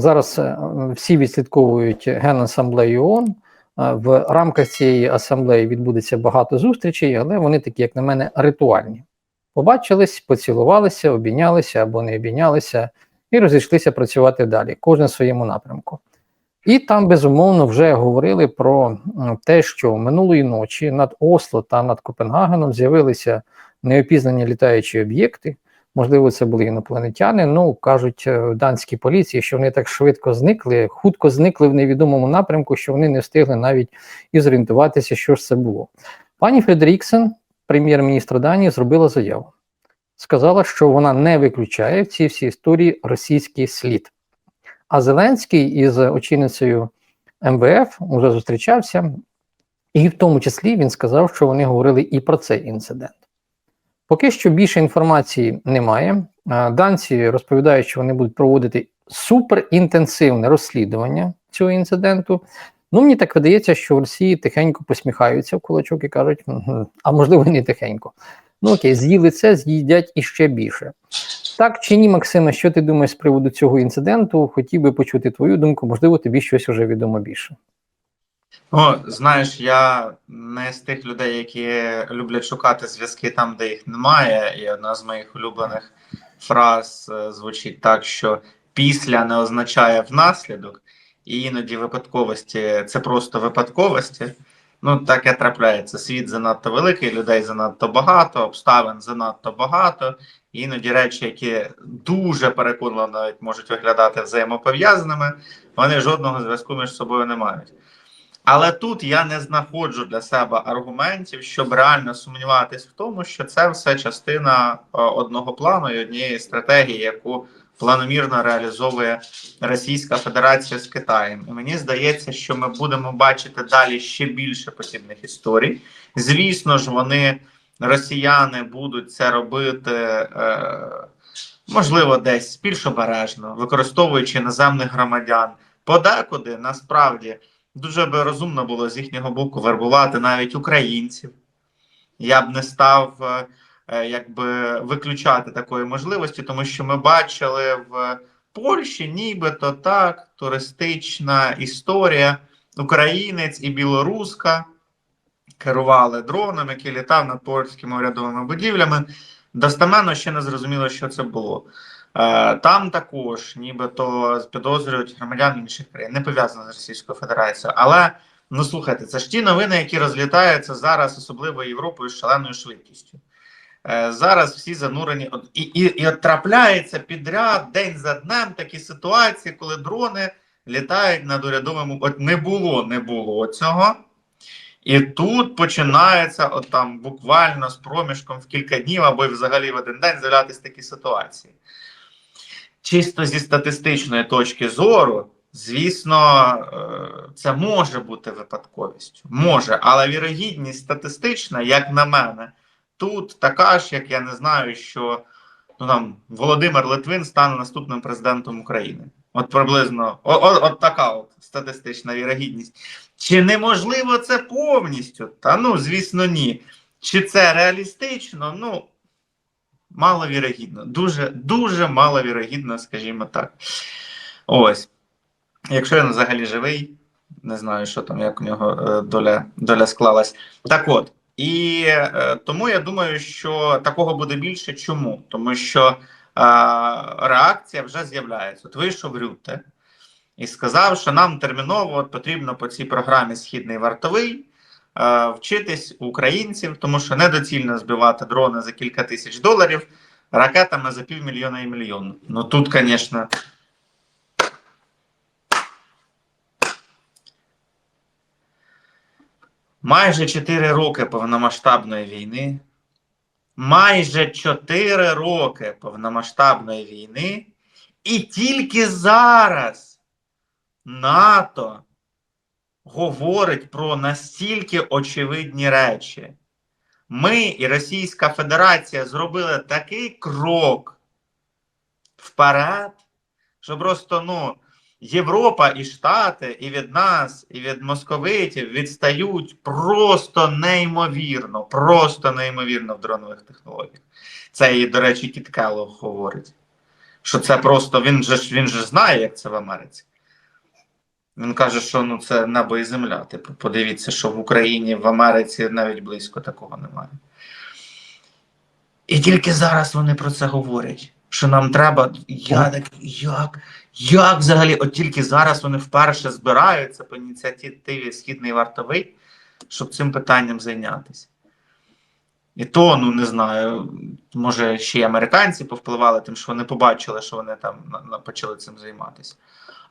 Зараз е, всі відслідковують Генасамблею ООН. Е, В рамках цієї асамблеї відбудеться багато зустрічей, але вони такі, як на мене, ритуальні. Побачились, поцілувалися, обійнялися або не обійнялися, і розійшлися працювати далі, кожен в своєму напрямку. І там, безумовно, вже говорили про те, що минулої ночі над Осло та над Копенгагеном з'явилися неопізнані літаючі об'єкти. Можливо, це були інопланетяни. Ну кажуть е, в данській поліції, що вони так швидко зникли, хутко зникли в невідомому напрямку, що вони не встигли навіть і зорієнтуватися, що ж це було. Пані Фредеріксен, прем'єр-міністр Данії, зробила заяву. Сказала, що вона не виключає в цій всій історії російський слід. А Зеленський із очільницею МВФ уже зустрічався, і в тому числі він сказав, що вони говорили і про цей інцидент. Поки що більше інформації немає. Данці розповідають, що вони будуть проводити суперінтенсивне розслідування цього інциденту. Ну, мені так видається, що в Росії тихенько посміхаються в кулачок і кажуть, а можливо, не тихенько. Ну окей, з'їли це, з'їдять іще більше. Так чи ні, Максиме, що ти думаєш з приводу цього інциденту? Хотів би почути твою думку, можливо, тобі щось вже відомо більше. О, знаєш, я не з тих людей, які люблять шукати зв'язки там, де їх немає. І одна з моїх улюблених фраз е, звучить так, що після не означає внаслідок, і іноді випадковості це просто випадковості. Ну, таке трапляється. Світ занадто великий, людей занадто багато, обставин занадто багато. Іноді речі, які дуже переконливо навіть можуть виглядати взаємопов'язаними, вони жодного зв'язку між собою не мають. Але тут я не знаходжу для себе аргументів, щоб реально сумніватись в тому, що це все частина е, одного плану і однієї стратегії, яку планомірно реалізовує Російська Федерація з Китаєм. І мені здається, що ми будемо бачити далі ще більше подібних історій. Звісно ж, вони, росіяни, будуть це робити. Е, Можливо, десь більш обережно, використовуючи іноземних громадян, подекуди насправді дуже би розумно було з їхнього боку вербувати навіть українців. Я б не став е, е, якби виключати такої можливості, тому що ми бачили в Польщі, нібито так, туристична історія. Українець і білоруска керували дроном, який літав над польськими урядовими будівлями. Достеменно ще не зрозуміло, що це було. Е, Там також, нібито підозрюють громадян інших країн, не пов'язано з Російською Федерацією. Але ну слухайте, це ж ті новини, які розлітаються зараз, особливо Європою, з шаленою швидкістю. Е, Зараз всі занурені і, і, і от трапляється підряд день за днем такі ситуації, коли дрони літають над урядовим. От не було, не було цього. І тут починається от там буквально з проміжком в кілька днів або взагалі в один день з'являтися такі ситуації. Чисто зі статистичної точки зору, звісно, е, це може бути випадковістю. Може, але вірогідність статистична, як на мене, тут така ж, як я не знаю, що ну, там, Володимир Литвин стане наступним президентом України. От приблизно о, о, от така от статистична вірогідність. Чи неможливо це повністю? Та ну, звісно, ні. Чи це реалістично? Ну, маловірогідно. Дуже, дуже маловірогідно, скажімо так. Ось. Якщо він взагалі живий, не знаю, що там, як у нього е, доля, доля склалась. Так от. І е, тому я думаю, що такого буде більше. Чому? Тому що е, реакція вже з'являється. От вийшов Рюте і сказав, що нам терміново от потрібно по цій програмі Східний вартовий е, вчитись українців, тому що недоцільно збивати дрони за кілька тисяч доларів ракетами за півмільйона і мільйон. Ну тут, звісно. Майже 4 роки повномасштабної війни. Майже 4 роки повномасштабної війни. І тільки зараз НАТО говорить про настільки очевидні речі. Ми і Російська Федерація зробили такий крок вперед, що просто ну, Європа і Штати і від нас, і від московитів відстають просто неймовірно, просто неймовірно в дронових технологіях. Це і, до речі, Кіт Келлог говорить. Що це просто він же він же знає, як це в Америці. Він каже, що ну це небо і земля. Типу, подивіться, що в Україні, в Америці навіть близько такого немає. І тільки зараз вони про це говорять. Що нам треба. Я так, як? Як взагалі? От тільки зараз вони вперше збираються по ініціативі Східний вартовий, щоб цим питанням зайнятися. І то, ну не знаю, може ще й американці повпливали, тим, що вони побачили, що вони там почали цим займатися.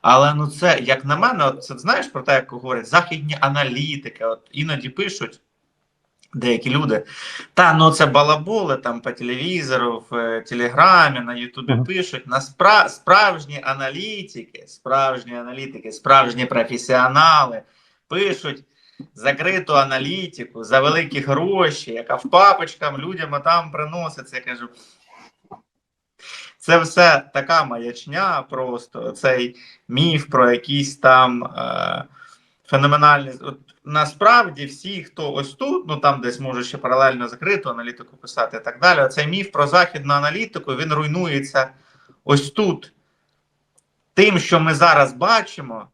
Але ну це, як на мене, от це знаєш про те, як говорять, західні аналітики, от іноді пишуть деякі люди. Та ну це балаболи там по телевізору, в е, Телеграмі, на Ютубі Ага. пишуть. На спра- справжні аналітики, справжні аналітики, справжні професіонали пишуть закриту аналітику за великі гроші, яка в папочкам людям там приноситься. Я кажу. Це все така маячня, просто цей міф про якісь там е, феноменальні. От, насправді, всі, хто ось тут, ну там десь може ще паралельно закриту аналітику писати і так далі. Цей міф про західну аналітику він руйнується ось тут. Тим, що ми зараз бачимо,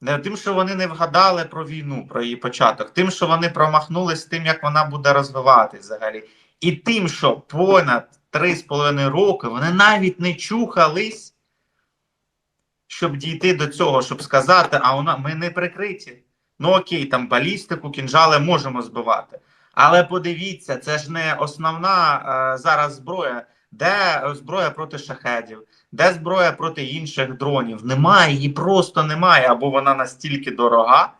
не тим, що вони не вгадали про війну, про її початок, тим, що вони промахнулись тим, як вона буде розвиватись взагалі, і тим, що понад 3,5 роки вони навіть не чухались, щоб дійти до цього, щоб сказати, а вона ми не прикриті. Ну окей, там балістику, кінжали можемо збивати. Але подивіться, це ж не основна е, зараз зброя. Де зброя проти шахедів, де зброя проти інших дронів? Немає, її просто немає, або вона настільки дорога,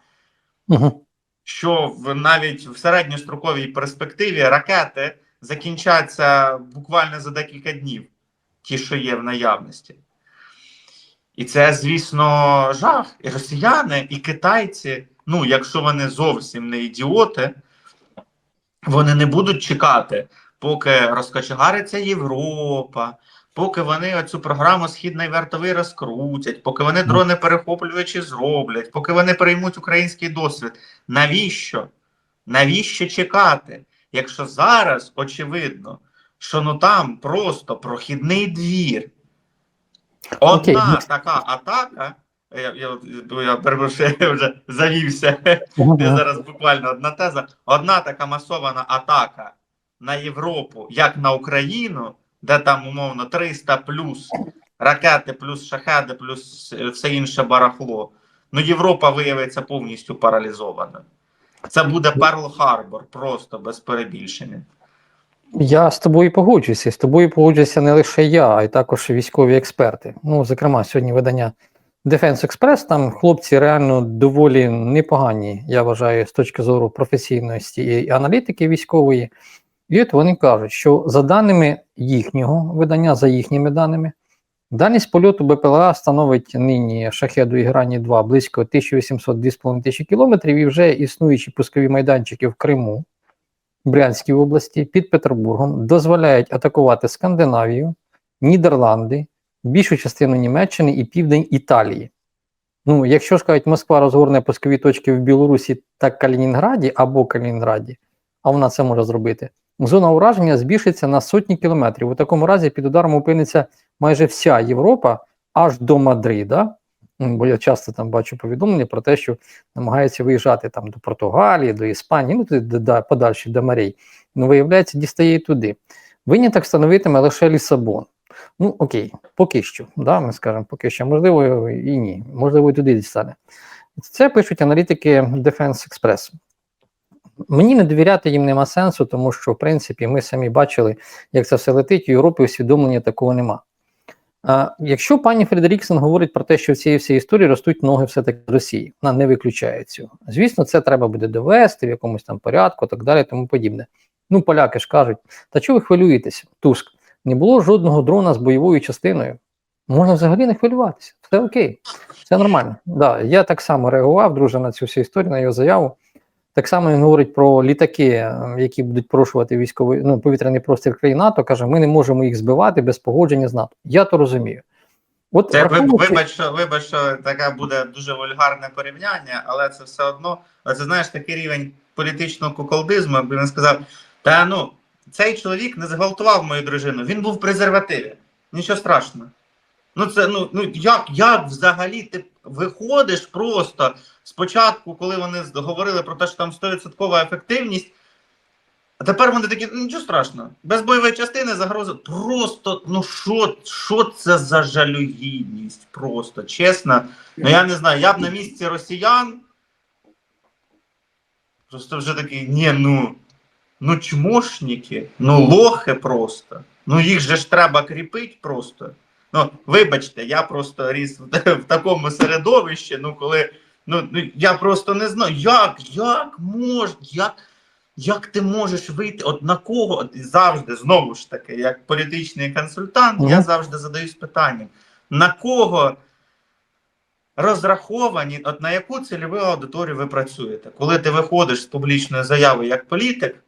Угу. що в навіть в середньостроковій перспективі ракети закінчаться буквально за декілька днів, ті, що є в наявності. І це, звісно, жах. І росіяни, і китайці, ну, якщо вони зовсім не ідіоти, вони не будуть чекати, поки розкочегариться Європа, поки вони оцю програму Східний вартовий розкрутять, поки вони дрони перехоплювачі зроблять, поки вони приймуть український досвід. Навіщо? Навіщо чекати? Якщо зараз очевидно, що ну там просто прохідний двір. Одна Окей. така атака. Я, я, я, перепрошую, я вже завівся. Я зараз буквально одна теза. Одна така масована атака на Європу, як на Україну, де там умовно 300 плюс ракети, плюс шахеди, плюс все інше барахло. Ну, Європа виявиться повністю паралізованою. Це буде Перл Харбор, просто без перебільшення. Я з тобою погоджуюся. З тобою погоджуюся не лише я, а й також військові експерти. Ну, зокрема, сьогодні видання Defense Express, там хлопці реально доволі непогані, я вважаю, з точки зору професійності і аналітики військової. І от вони кажуть, що за даними їхнього видання, за їхніми даними, дальність польоту БПЛА становить нині шахеду і грані 2 близько 1800-2,5 тисячі кілометрів, і вже існуючі пускові майданчики в Криму, Брянській області під Петербургом дозволяють атакувати Скандинавію, Нідерланди, більшу частину Німеччини і південь Італії. Ну, якщо ж Москва розгорне пускові точки в Білорусі та Калінінграді або Калінінграді, а вона це може зробити, зона ураження збільшиться на сотні кілометрів. У такому разі під ударом опиниться майже вся Європа аж до Мадрида. Бо я часто там бачу повідомлення про те, що намагаються виїжджати там до Португалії, до Іспанії, ну туди до, подальше до морей. Ну, виявляється, дістає і туди. Виняток становитиме лише Лісабон. Ну, окей, поки що. Да, ми скажемо, поки що. Можливо, і ні. Можливо, і туди дістане. Це пишуть аналітики Defense Express. Мені не довіряти їм нема сенсу, тому що, в принципі, ми самі бачили, як це все летить, у Європі усвідомлення такого нема. Якщо пані Фредеріксен говорить про те, що в цій всій історії ростуть ноги все-таки з Росії, вона не виключає цього. Звісно, це треба буде довести в якомусь там порядку, так далі, тому подібне. Ну, поляки ж кажуть, та чого ви хвилюєтеся, Туск? Не було жодного дрона з бойовою частиною. Можна взагалі не хвилюватися. Все окей, все нормально. Да, я так само реагував, друже, на цю всю історію, на його заяву. Так само він говорить про літаки, е, які будуть порушувати військовий ну, повітряний простір країн НАТО. Каже, ми не можемо їх збивати без погодження з НАТО. Я то розумію. От Це враховуючи- вибач, що вибач, що таке буде дуже вульгарне порівняння, але це все одно. Це знаєш такий рівень політичного куколдизму, якби він сказав: та ну цей чоловік не зґвалтував мою дружину, він був в презервативі. Нічого страшного. Ну це ну, ну як, як взагалі ти виходиш просто спочатку, коли вони говорили про те, що там 100% ефективність, а тепер вони такі, ну нічого страшного, без бойової частини загрози. Просто ну що, що це за жалюгідність? Просто чесно. Ну я не знаю, я б на місці росіян. Просто вже такий, ні, ну, ну чмошники, ну лохи просто. Ну їх же ж треба кріпити просто. Ну, вибачте, я просто ріс в, такому середовищі, ну коли. Ну, ну я просто не знаю, як, як мож, як, як ти можеш вийти? От на кого? От завжди, знову ж таки, як політичний консультант, я завжди задаюсь питанням: на кого розраховані, от на яку цільову аудиторію ви працюєте? Коли ти виходиш з публічної заяви як політик,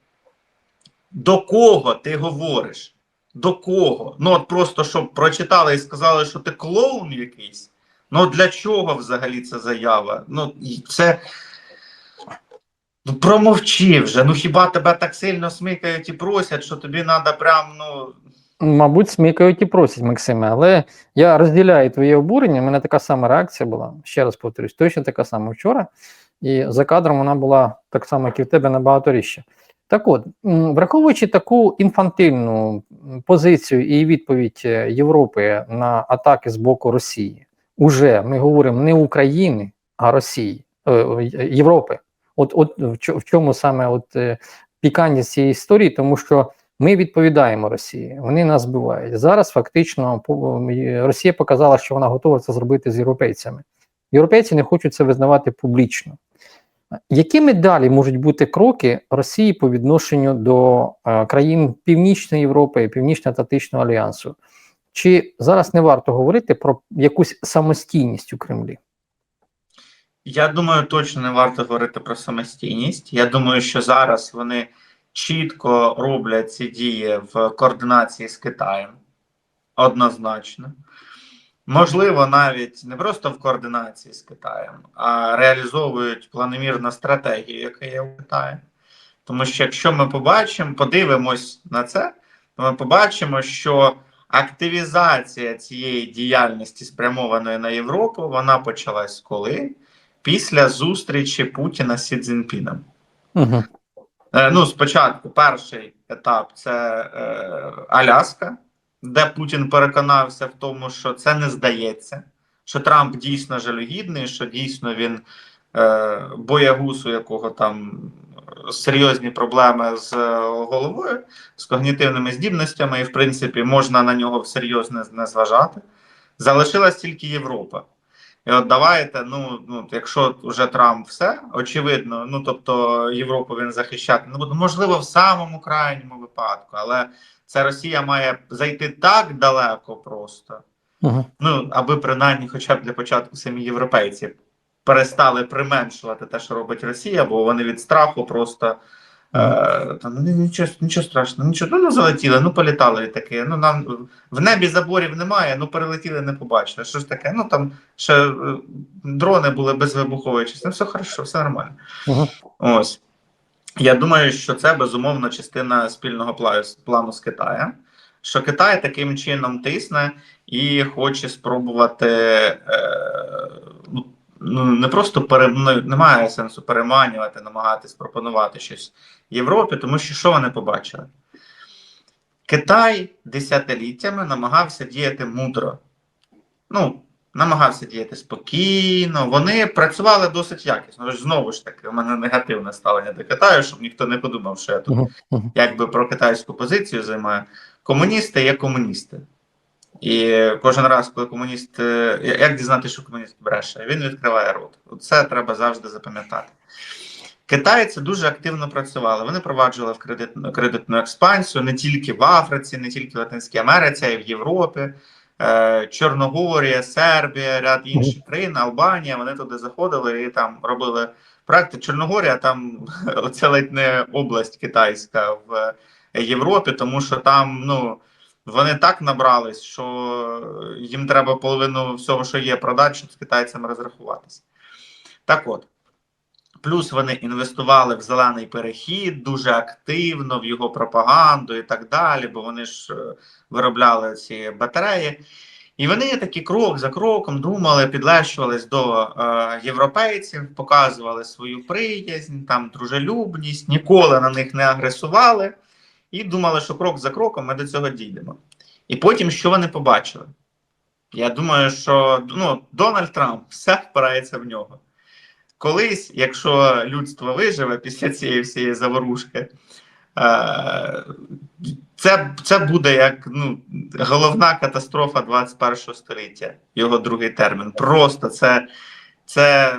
до кого ти говориш? До кого? Ну, от просто щоб прочитали і сказали, що ти клоун якийсь. Ну для чого взагалі ця заява? Ну, це. Ну, промовчи вже. Ну хіба тебе так сильно смикають і просять, що тобі треба прям, ну. Мабуть, смікають і просять, Максиме, але я розділяю твоє обурення. У мене така сама реакція була. Ще раз повторюсь, точно така сама вчора. І за кадром вона була так само, як і в тебе набагато ріще. Так от, враховуючи таку інфантильну позицію і відповідь е, Європи на атаки з боку Росії, уже ми говоримо не України, а Росії, е, е, Європи. От, от в чому саме от, пікантність цієї історії, тому що ми відповідаємо Росії, вони нас збивають. Зараз фактично Росія показала, що вона готова це зробити з європейцями. Європейці не хочуть це визнавати публічно. Якими далі можуть бути кроки Росії по відношенню до е, країн Північної Європи і Північно-Атлантичного альянсу? Чи зараз не варто говорити про якусь самостійність у Кремлі? Я думаю, точно не варто говорити про самостійність. Я думаю, що зараз вони чітко роблять ці дії в координації з Китаєм. Однозначно. Можливо, навіть не просто в координації з Китаєм, а реалізовують планомірну стратегію, яка є у Китаї. Тому що якщо ми побачимо, подивимось на це, то ми побачимо, що активізація цієї діяльності, спрямованої на Європу, вона почалась коли? Після зустрічі Путіна з Сі Цзіньпіном. Угу. Ну, спочатку, перший етап це е, Аляска, де Путін переконався в тому, що це не здається, що Трамп дійсно жалюгідний, що дійсно він е, боягуз, у якого там серйозні проблеми з е, головою, з когнітивними здібностями, і в принципі можна на нього всерйоз не, не зважати. Залишилась тільки Європа. І от давайте, ну, ну якщо вже Трамп все, очевидно, ну тобто Європу він захищати не буде. Можливо, в самому крайньому випадку, але це Росія має зайти так далеко просто, Угу. ну аби принаймні, хоча б для початку самі європейці перестали применшувати те, що робить Росія, бо вони від страху просто. Е, там, ну, нічого, нічого страшного, нічого, ну, ну залетіли, ну політали літаки. Ну нам в небі заборів немає, ну перелетіли, не побачили. Що ж таке? Ну там ще е, дрони були без вибухової частини. Все хорошо, все нормально. Угу. Ось. Я думаю, що це безумовно частина спільного плану з Китаєм. Що Китай таким чином тисне і хоче спробувати е, ну, ну, не просто пере, ну, немає сенсу переманювати, намагатись пропонувати щось Європі, тому що що вони побачили? Китай десятиліттями намагався діяти мудро. Ну, намагався діяти спокійно. Вони працювали досить якісно. Знову ж таки, у мене негативне ставлення до Китаю, щоб ніхто не подумав, що я тут якби про китайську позицію займаю. Комуністи є комуністи. І кожен раз, коли комуніст, е, як дізнати, що комуніст бреше, він відкриває рот. Це треба завжди запам'ятати. Китайці дуже активно працювали. Вони проваджували в кредитну, кредитну експансію не тільки в Африці, не тільки в Латинській Америці, а й в Європі. Е, Чорногорія, Сербія, ряд інших країн, Албанія. Вони туди заходили і там робили проекти. Чорногорія там це ледь не область китайська в Європі, тому що там ну вони так набрались, що їм треба половину всього, що є, продати, щоб з китайцями розрахуватися. Так от. Плюс вони інвестували в зелений перехід дуже активно в його пропаганду і так далі, бо вони ж е, виробляли ці батареї. І вони такі крок за кроком думали, підлещувались до е, європейців, показували свою приязнь, там дружелюбність, ніколи на них не агресували і думали, що крок за кроком ми до цього дійдемо. І потім що вони побачили? Я думаю, що ну, Дональд Трамп все впирається в нього. Колись, якщо людство виживе після цієї всієї заворушки, е, це, це буде як ну, головна катастрофа 21 століття, його другий термін. Просто це, це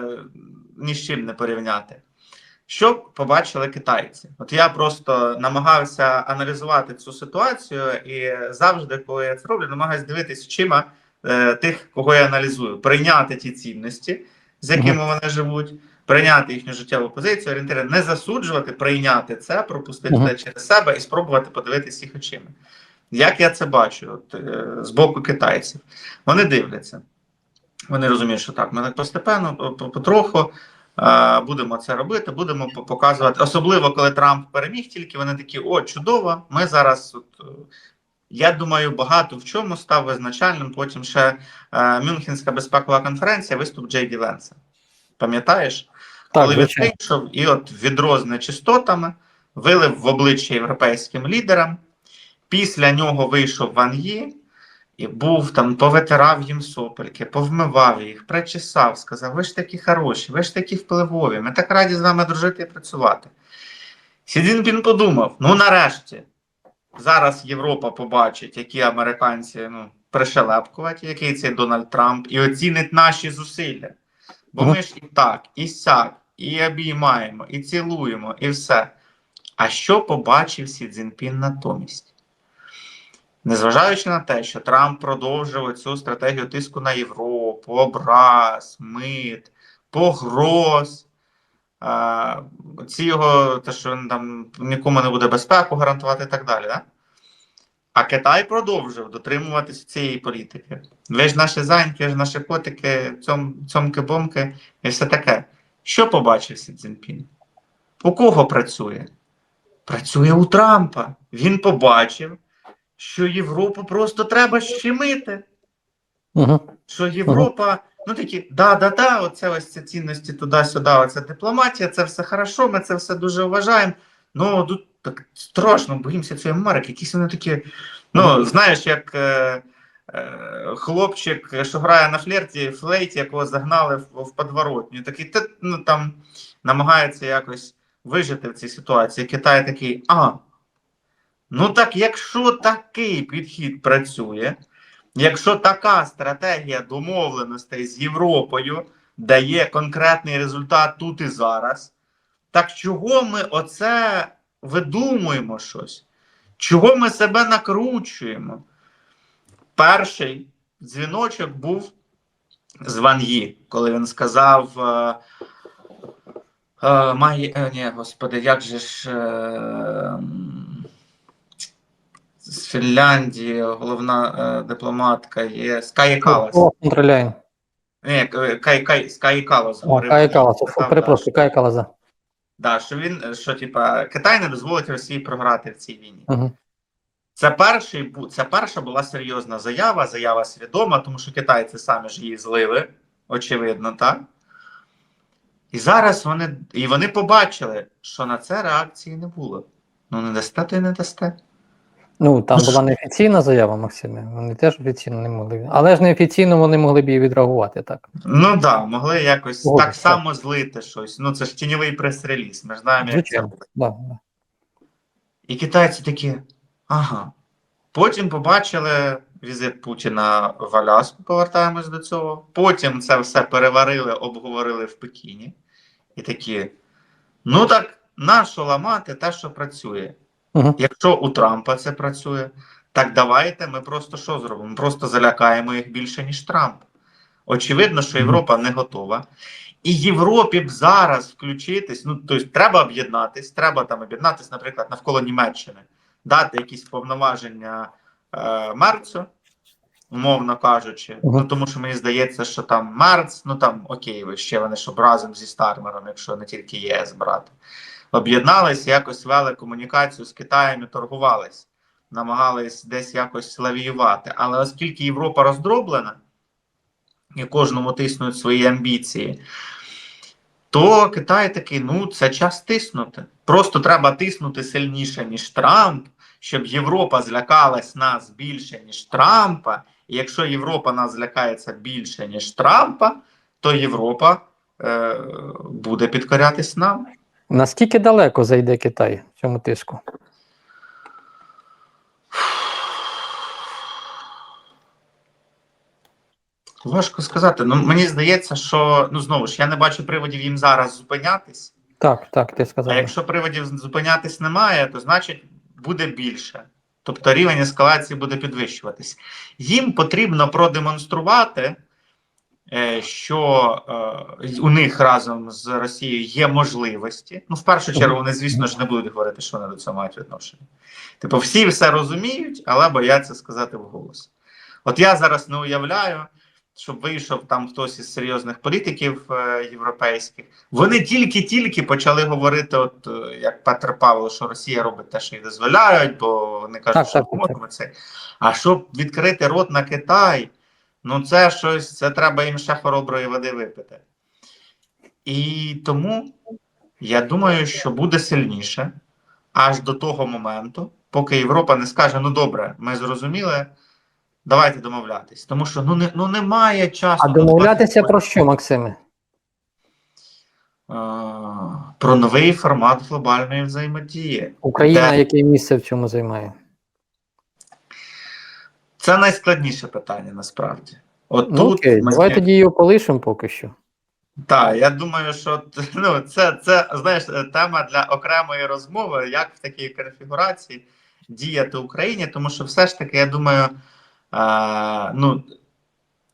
ні з чим не порівняти. Що побачили китайці? От я просто намагався аналізувати цю ситуацію, і завжди, коли я це роблю, намагаюся дивитися очима е, тих, кого я аналізую, прийняти ті цінності, з якими вони живуть, прийняти їхню життєву позицію, орієнтири, не засуджувати, прийняти це, пропустити Мгм. це через себе і спробувати подивитися їх очима. Як я це бачу от, е, з боку китайців? Вони дивляться. Вони розуміють, що так, ми так постепенно, по- по- потроху е, будемо це робити, будемо показувати. Особливо, коли Трамп переміг, тільки вони такі: о, чудово, ми зараз. От, я думаю, багато в чому став визначальним. Потім ще е, Мюнхенська безпекова конференція, виступ Джей Ді Венса. Пам'ятаєш? Так, коли він вийшов і от відро з нечистотами вилив в обличчя європейським лідерам. Після нього вийшов Ван Ї і був там, повитирав їм сопельки, повмивав їх, причесав, сказав: ви ж такі хороші, ви ж такі впливові, ми так раді з вами дружити і працювати. Сі Цзіньпін подумав: ну нарешті, зараз Європа побачить, які американці ну, пришелепкуваті, який цей Дональд Трамп, і оцінить наші зусилля. Бо ми ж і так, і сяк, і обіймаємо, і цілуємо, і все. А що побачив Сі Цзіньпін натомість? Незважаючи на те, що Трамп продовжив цю стратегію тиску на Європу, образ, мит, погроз, ці його, те, що він там нікому не буде безпеку гарантувати і так далі. Да? А Китай продовжив дотримуватися цієї політики. Ви ж наші зайньки, ви ж наші котики, цьом, цьомки-бомки і все таке. Що побачив Сі Цзіньпін? У кого працює? Працює у Трампа. Він побачив, що Європу просто треба щемити. Угу. Що Європа, ну такі, да-да-да, оце ось ці цінності туди-сюди, оце дипломатія, це все хорошо, ми це все дуже вважаємо. Ну тут так страшно, боїмося цієї Америки. Якісь вони такі. Ну, знаєш, як е, е, хлопчик, що грає на флерті, флейті, якого загнали в, в подворотню. Такий та, ну, там намагається якось вижити в цій ситуації. Китай такий, а. Ну так, якщо такий підхід працює, якщо така стратегія домовленостей з Європою дає конкретний результат тут і зараз, так чого ми оце видумуємо щось? Чого ми себе накручуємо? Перший дзвіночок був з Ван Ї, коли він сказав. Е, е, має, е, ні, господи, як же ж. Е, з Фінляндії головна е, дипломатка є Скай Калас. Ні, Кай, Кай, Скай Калас О, говорив. Кая Перепрошую, Кая Каласа. Да, що він, що типа Китай не дозволить Росії програти в цій війні. Угу. Це перший це перша була серйозна заява, заява свідома, тому що китайці самі ж її злили, очевидно, так? І зараз вони і вони побачили, що на це реакції не було. Ну, не дасте, то й не дасте. Ну, там була неофіційна заява, Максиме. Вони теж офіційно не могли. Але ж неофіційно вони могли б і відреагувати так. Ну так, да, могли якось Згоден, так само злити щось. Ну, це ж тіньовий прес-реліз. Ми знаємо, як це Звичайно. Да, да. І китайці такі, ага. Потім побачили візит Путіна в Аляску, повертаємось до цього. Потім це все переварили, обговорили в Пекіні. І такі: ну так, нащо ламати те, що працює? Угу. Якщо у Трампа це працює, так давайте ми просто що зробимо? Ми просто залякаємо їх більше, ніж Трамп. Очевидно, що Європа не готова. І Європі б зараз включитись. Ну, тобто, треба об'єднатись, треба там об'єднатись, наприклад, навколо Німеччини, дати якісь повноваження е, Мерцу, умовно кажучи. Ну, тому що мені здається, що там Мерц, ну там окей, ви ще вони щоб разом зі Стармером, якщо не тільки ЄС брати об'єднались, якось вели комунікацію з Китаєм і торгувались. намагались десь якось лавіювати. Але оскільки Європа роздроблена і кожному тиснуть свої амбіції, то Китай такий: ну, це час тиснути. Просто треба тиснути сильніше, ніж Трамп, щоб Європа злякалась нас більше, ніж Трампа. І якщо Європа нас злякається більше, ніж Трампа, то Європа е, буде підкорятись нам. Наскільки далеко зайде Китай в цьому тиску? Важко сказати. Ну мені здається, що ну знову ж я не бачу приводів їм зараз зупинятись. Так, так, ти сказав. А якщо приводів зупинятись немає, то значить буде більше. Тобто рівень ескалації буде підвищуватись. Їм потрібно продемонструвати, що е, у них разом з Росією є можливості. Ну, в першу чергу, вони, звісно ж, не будуть говорити, що вони до цього мають відношення. Типу, всі все розуміють, але бояться сказати вголос. От я зараз не уявляю, щоб вийшов там хтось із серйозних політиків е, європейських. Вони тільки-тільки почали говорити, от е, як Петр Павло, що Росія робить те, що їй дозволяють, бо вони кажуть, Так, що так, так, це. А щоб відкрити рот на Китай, ну це щось, це треба їм ще хороброї води випити. І тому я думаю, що буде сильніше аж до того моменту, поки Європа не скаже: ну добре, ми зрозуміли. Давайте домовлятись, тому що ну не ну немає часу. А домовлятися про що, Максиме? Про новий формат глобальної взаємодії. Україна Де? яке місце в цьому займає? Це найскладніше питання насправді. От Ну, тут окей, ми- давай тоді його полишимо поки що. Так, я думаю, що ну, це, це знаєш, тема для окремої розмови, як в такій конфігурації діяти Україні, тому що все ж таки, я думаю, е, ну,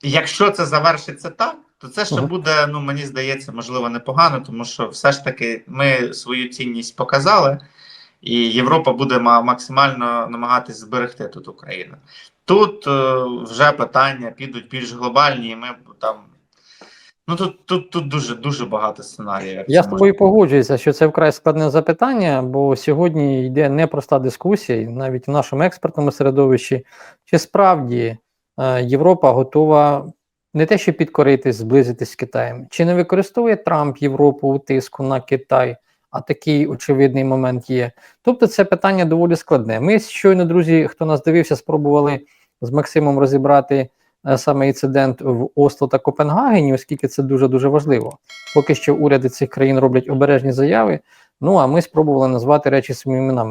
якщо це завершиться так, то це ще буде, ну мені здається, можливо, непогано, тому що все ж таки ми свою цінність показали, і Європа буде максимально намагатись зберегти тут Україну. Тут е, вже питання підуть більш глобальні, і ми там. Ну тут, тут, тут дуже дуже багато сценаріїв. Я з тобою погоджуюся, що це вкрай складне запитання, бо сьогодні йде непроста дискусія, і навіть в нашому експертному середовищі, чи справді е, Європа готова не те, що підкоритись, зблизитись з Китаєм, чи не використовує Трамп Європу у тиску на Китай, а такий очевидний момент є. Тобто це питання доволі складне. Ми щойно, друзі, хто нас дивився, спробували з Максимом розібрати е, саме інцидент в Осло та Копенгагені, оскільки це дуже дуже важливо. Поки що уряди цих країн роблять обережні заяви. Ну а ми спробували назвати речі своїми іменами.